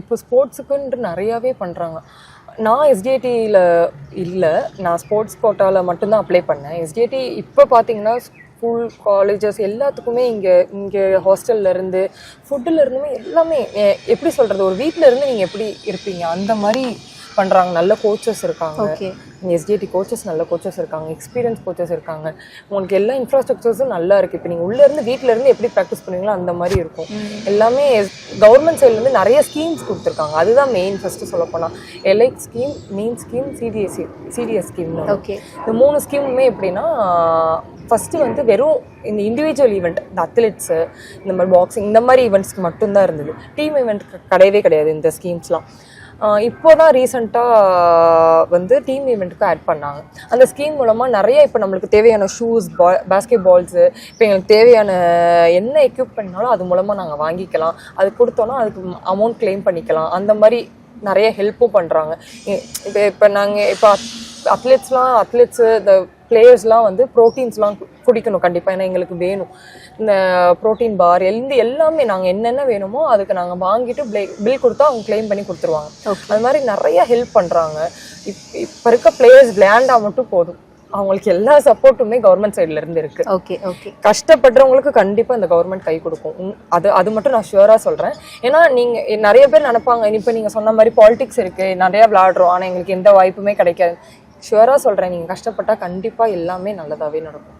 இப்போ ஸ்போர்ட்ஸுக்குன்ட்டு நிறையாவே பண்ணுறாங்க நான் எஸ்டிஐடியில் இல்லை நான் ஸ்போர்ட்ஸ் கோட்டாவில் மட்டும்தான் அப்ளை பண்ணேன். எஸ்டிஐடி இப்போ பார்த்தீங்கன்னா ஸ்கூல் காலேஜஸ் எல்லாத்துக்குமே இங்கே இங்கே ஹாஸ்டல்ல இருந்து எல்லாமே எப்படி சொல்கிறது ஒரு வீட்டில் இருந்து நீங்கள் எப்படி இருப்பீங்க? அந்த மாதிரி பண்ணுறாங்க நல்ல கோச்சஸ் இருக்காங்க. ஓகே எஸ்டிஐடி கோச்சஸ் நல்ல கோச்சஸ் இருக்காங்க. எக்ஸ்பீரியன்ஸ் கோச்சஸ் இருக்காங்க. உங்களுக்கு எல்லா இன்ஃப்ராஸ்ட்ரக்சர்ஸும் நல்லா இருக்குது இப்போ நீங்கள் உள்ளே இருந்து வீட்டில் இருந்து எப்படி ப்ராக்டிஸ் பண்ணுவீங்களோ அந்த மாதிரி இருக்கும். எல்லாமே கவர்மெண்ட் சைட்லேருந்து நிறைய ஸ்கீம்ஸ் கொடுத்துருக்காங்க. அதுதான் மெயின் ஃபஸ்ட்டு சொல்லப்போனால் elite scheme main scheme CDSC CDS scheme okay இந்த மூணு ஸ்கீமுமே எப்படின்னா ஃபஸ்ட்டு வந்து வெறும் இந்த இண்டிவிஜுவல் ஈவெண்ட் இந்த அத்லெட்ஸு இந்த மாதிரி பாக்ஸிங் இந்த மாதிரி ஈவெண்ட்ஸ்க்கு மட்டும்தான் இருந்தது. டீம் ஈவெண்ட் கிடையவே கிடையாது இந்த ஸ்கீம்ஸ்லாம் இப்போ தான் ரீசெண்டாக வந்து டீம் ஈவெண்ட்டுக்கு ஆட் பண்ணாங்க. அந்த ஸ்கீம் மூலமாக நிறைய இப்போ நம்மளுக்கு தேவையான ஷூஸ் பா பேஸ்கெட் பால்ஸு இப்போ எங்களுக்கு தேவையான என்ன எக்யூப்மெண்ட்னாலும் அது மூலமாக நாங்கள் வாங்கிக்கலாம். அது கொடுத்தோன்னா அதுக்கு அமௌண்ட் க்ளைம் பண்ணிக்கலாம். அந்த மாதிரி நிறைய ஹெல்ப்பும் பண்ணுறாங்க இப்போ இப்போ நாங்கள் இப்போ அத்லெட்ஸ்லாம் அத்லெட்ஸு இந்த பிளேயர்ஸ்லாம் வந்து ப்ரோட்டீன்ஸ்லாம் குடிக்கணும் கண்டிப்பாக ஏன்னா எங்களுக்கு வேணும். இந்த ப்ரோட்டீன் பார் எந்த எல்லாமே நாங்கள் என்னென்ன வேணுமோ அதுக்கு நாங்கள் வாங்கிட்டு பில் கொடுத்தா அவங்க க்ளைம் பண்ணி கொடுத்துருவாங்க. அது மாதிரி நிறைய ஹெல்ப் பண்ணுறாங்க இப் இப்போ இருக்க பிளேயர்ஸ் விளையாண்டா மட்டும் போதும். அவங்களுக்கு எல்லா சப்போர்ட்டுமே கவர்மெண்ட் சைடுல இருந்து இருக்கு. ஓகே ஓகே கஷ்டப்படுறவங்களுக்கு கண்டிப்பா இந்த கவர்மெண்ட் கை கொடுக்கும். அது அது மட்டும் நான் ஷுவரா சொல்றேன். ஏன்னா நீங்க நிறைய பேர் நினைப்பாங்க. இப்ப நீங்க சொன்ன மாதிரி பாலிடிக்ஸ் இருக்கு. நிறைய விளையாடுறோம். ஆனா எங்களுக்கு எந்த வாய்ப்புமே கிடைக்காது. ஷுவராக சொல்கிறேன் நீங்கள் கஷ்டப்பட்டால் கண்டிப்பாக எல்லாமே நல்லதாகவே நடக்கும்.